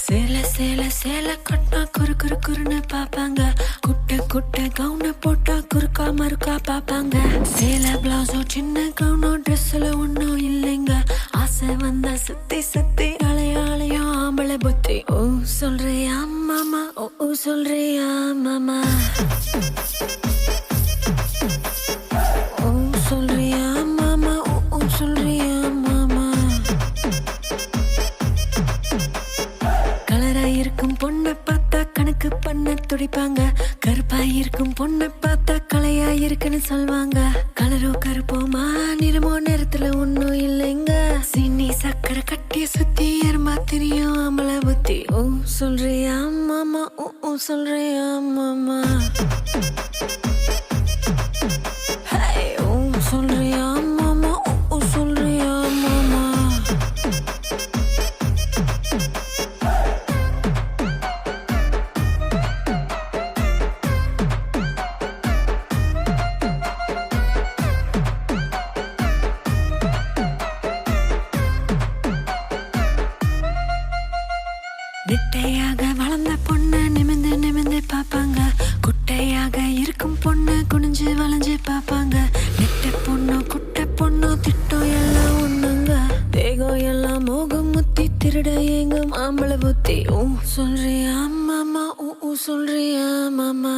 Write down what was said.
சேல சேல சேல கட்டா குறு குறு குறுன்னு பாப்பாங்க குட்டை குட்டை கவுன போட்டா குறுக்கா மறுக்கா பாப்பாங்க சேல பிளவுஸோ சின்ன கவுனோ ட்ரெஸ்ல ஒன்றும் இல்லைங்க. ஆசை வந்த சுத்தி சுத்தி அலையாளையும் ஆம்பளை புத்தி. ஓ சொல்றியா மாமா? ஓ சொல்றியா மாமா? பார்த்தா பண்ண துடிப்பாங்க. கருப்பா இருக்கும் பொண்ணை பார்த்தா கலையா இருக்குன்னு சொல்வாங்க. கலரோ கருப்போமா? நிறமோ நேரத்துல ஒன்னும் இல்லைங்க. சின்னி சக்கரை கட்டிய சுத்தி எருமா தெரியும். அமல புத்தி. ஓ சொல்றியா மாமா? ஓ ஓ சொல்றியா மாமா? நிட்டையாக வளர்ந்த பொண்ணு நிமிந்து நிமிந்து பார்ப்பாங்க. குட்டையாக இருக்கும் பொண்ணு குனிஞ்சு வளைஞ்சு பார்ப்பாங்க. நெட்டை பொண்ணு குட்டை பொண்ணு திட்டம் எல்லாம் ஒண்ணுங்க தேகம் எல்லாம் மோகம் முத்தி திருட எங்கும் ஆம்பளை புத்தி. ஊ சொல்றியா மாமா ஊ சொல்றியா மாமா?